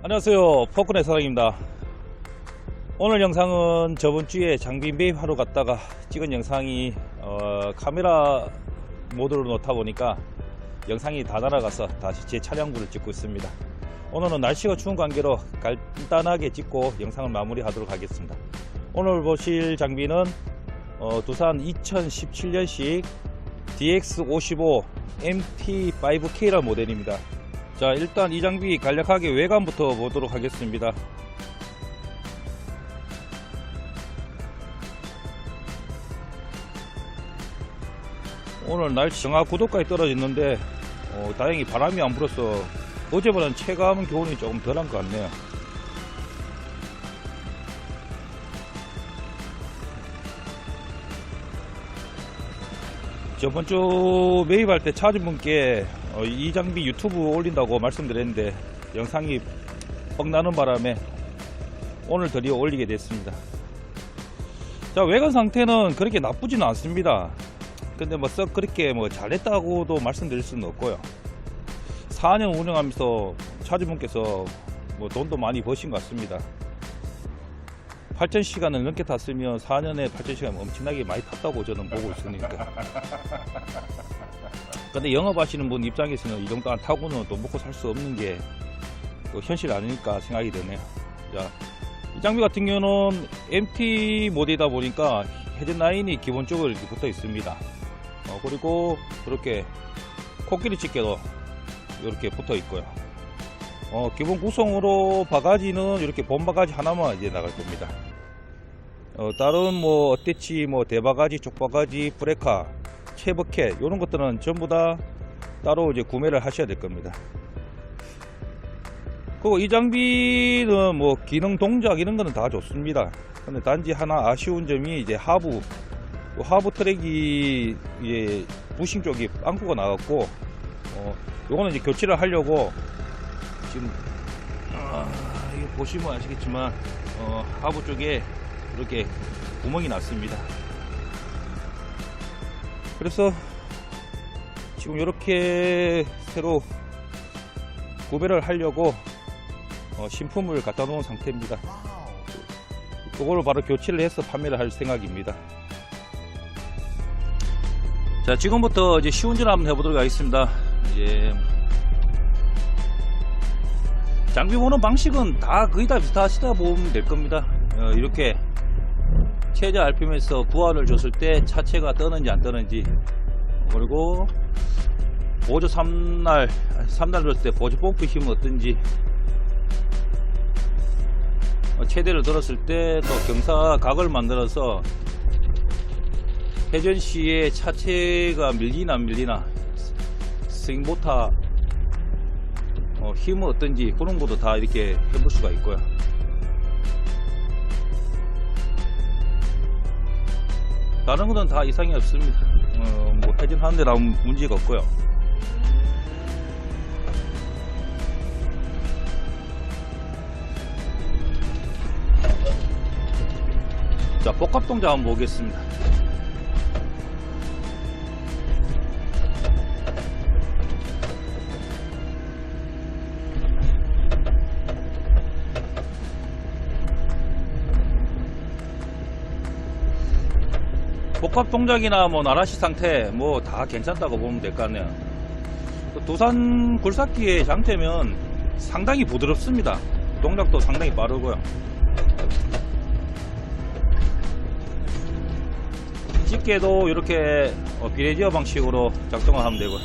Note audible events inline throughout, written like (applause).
안녕하세요. 포크넷 사장입니다. 오늘 영상은 저번 주에 장비 매입하러 갔다가 찍은 영상이 어, 카메라 모드로 놓다 보니까 영상이 다 날아가서 다시 제 차량부를 찍고 있습니다. 오늘은 날씨가 추운 관계로 간단하게 찍고 영상을 마무리 하도록 하겠습니다. 오늘 보실 장비는 어, 두산 2017년식 DX55 MT5K라는 모델입니다 자 일단 이 장비 간략하게 외관부터 보도록 하겠습니다. 오늘 날씨 정화 9도까지 떨어졌는데 어, 다행히 바람이 안 불어서 어제보다는 체감 기온이 조금 덜한 것 같네요. 저번 주 매입할 때 찾은 분께 어, 이 장비 유튜브 올린다고 말씀드렸는데 영상이 뻥나는 바람에 오늘 드디어 올리게 됐습니다. 자 외관 상태는 그렇게 나쁘지는 않습니다. 근데 뭐 썩 그렇게 뭐 잘했다고도 말씀드릴 수는 없고요. 4년 운영하면서 찾은 분께서 뭐 돈도 많이 버신 것 같습니다. 8,000시간을 넘게 탔으면 4년에 8,000시간 엄청나게 많이 탔다고 저는 보고 있으니까. (laughs) 근데 영업하시는 분 입장에서는 이 정도 안 타고는 또 먹고 살 수 없는 게 또 현실 아닐까 생각이 드네요. 자, 이 장비 같은 경우는 MT 모델이다 보니까 헤드 라인이 기본적으로 이렇게 붙어 있습니다. 어, 그리고 그렇게 코끼리 집게도 이렇게 붙어 있고요. 어, 기본 구성으로 바가지는 이렇게 본 바가지 하나만 이제 나갈 겁니다. 어, 다른 뭐 어때치 뭐 대바가지, 족바가지, 브레카, 체버켓 이런 것들은 전부 다 따로 이제 구매를 하셔야 될 겁니다. 그리고 이 장비는 뭐 기능 동작 이런 거는 다 좋습니다. 근데 단지 하나 아쉬운 점이 이제 하부 그 하부 트랙이 이제 부싱 쪽이 빵꾸가 나갔고 어, 요거는 이제 교체를 하려고 지금 아, 이거 보시면 아시겠지만 어, 하부 쪽에 이렇게 구멍이 났습니다. 그래서 지금 이렇게 새로 구매를 하려고 어, 신품을 갖다 놓은 상태입니다. 그거를 바로 교체를 해서 판매를 할 생각입니다. 자, 지금부터 이제 시운전 한번 해보도록 하겠습니다. 이제 장비 보는 방식은 다 거의 다 비슷하시다 보면 될 겁니다. 어, 이렇게 최저 RPM에서 부하를 줬을 때 차체가 떠는지 안 떠는지 그리고 보조 3날 3날 줬을 때 보조 펌프 힘은 어떤지 어, 최대를 들었을 때 또 경사 각을 만들어서 회전 시에 차체가 밀리나 안 밀리나 스윙 모타 어, 힘은 어떤지 그런 것도 다 이렇게 해볼 수가 있고요. 다른 것은 다 이상이 없습니다. 어, 뭐 회전하는 데 나온 문제가 없고요. 자, 복합 동작 한번 보겠습니다. 복합 동작이나 뭐 나라시 상태 뭐 다 괜찮다고 보면 될거 아니에요. 또 두산 굴삭기의 장점은 상당히 부드럽습니다. 동작도 상당히 빠르고요. 집게도 이렇게 어, 비례지어 방식으로 작동을 하면 되고요.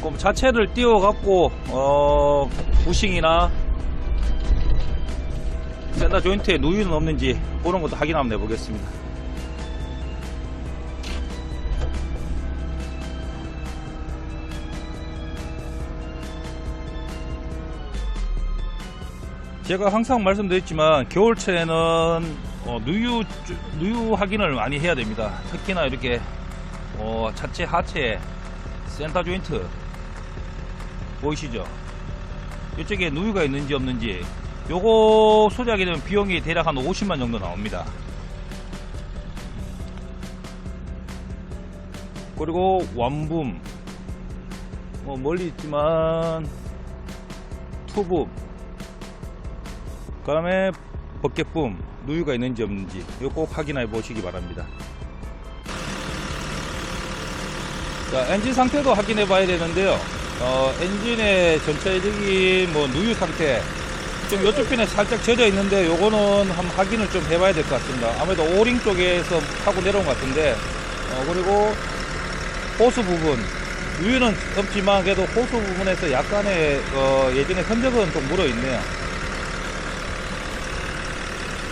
그럼 자체를 띄워 갖고 어, 부싱이나 센터 조인트에 누유는 없는지 그런 것도 확인 한번 해보겠습니다. 제가 항상 말씀드렸지만 겨울철에는 어, 누유 누유 확인을 많이 해야 됩니다. 특히나 이렇게 어, 차체 하체 센터 조인트 보이시죠? 이쪽에 누유가 있는지 없는지 요거 소지하게 되면 비용이 대략 한 50만 정도 나옵니다. 그리고 완붐. 뭐 멀리 있지만 투붐. 그 다음에 버켓붐 누유가 있는지 없는지. 이거 꼭 확인해 보시기 바랍니다. 자 엔진 상태도 확인해 봐야 되는데요. 어, 엔진의 전체적인 뭐 누유 상태 좀 이쪽 편에 살짝 젖어 있는데 요거는 한번 확인을 좀 해봐야 될 것 같습니다. 아무래도 오링 쪽에서 타고 내려온 것 같은데 어, 그리고 호수 부분. 누유는 없지만 그래도 호수 부분에서 약간의 어, 예전에 흔적은 좀 묻어 있네요.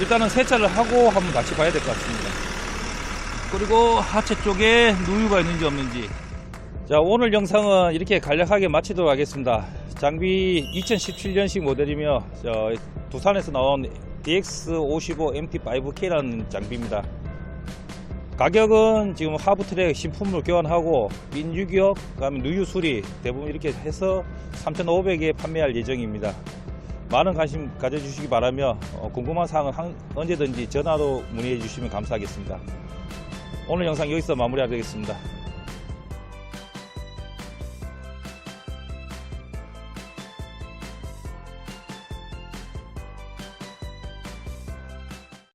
일단은 세차를 하고 한번 같이 봐야 될 것 같습니다. 그리고 하체 쪽에 누유가 있는지 없는지 자 오늘 영상은 이렇게 간략하게 마치도록 하겠습니다 장비 2017년식 모델이며 저, 두산에서 나온 DX55 MT5K라는 장비입니다 가격은 지금 하부 트랙 신품으로 교환하고 인유격, 그다음에 누유 수리 대부분 이렇게 해서 3,500에 판매할 예정입니다. 많은 관심 가져주시기 바라며 어, 궁금한 사항은 항- 언제든지 전화로 문의해 주시면 감사하겠습니다. 오늘 영상 여기서 마무리하겠습니다.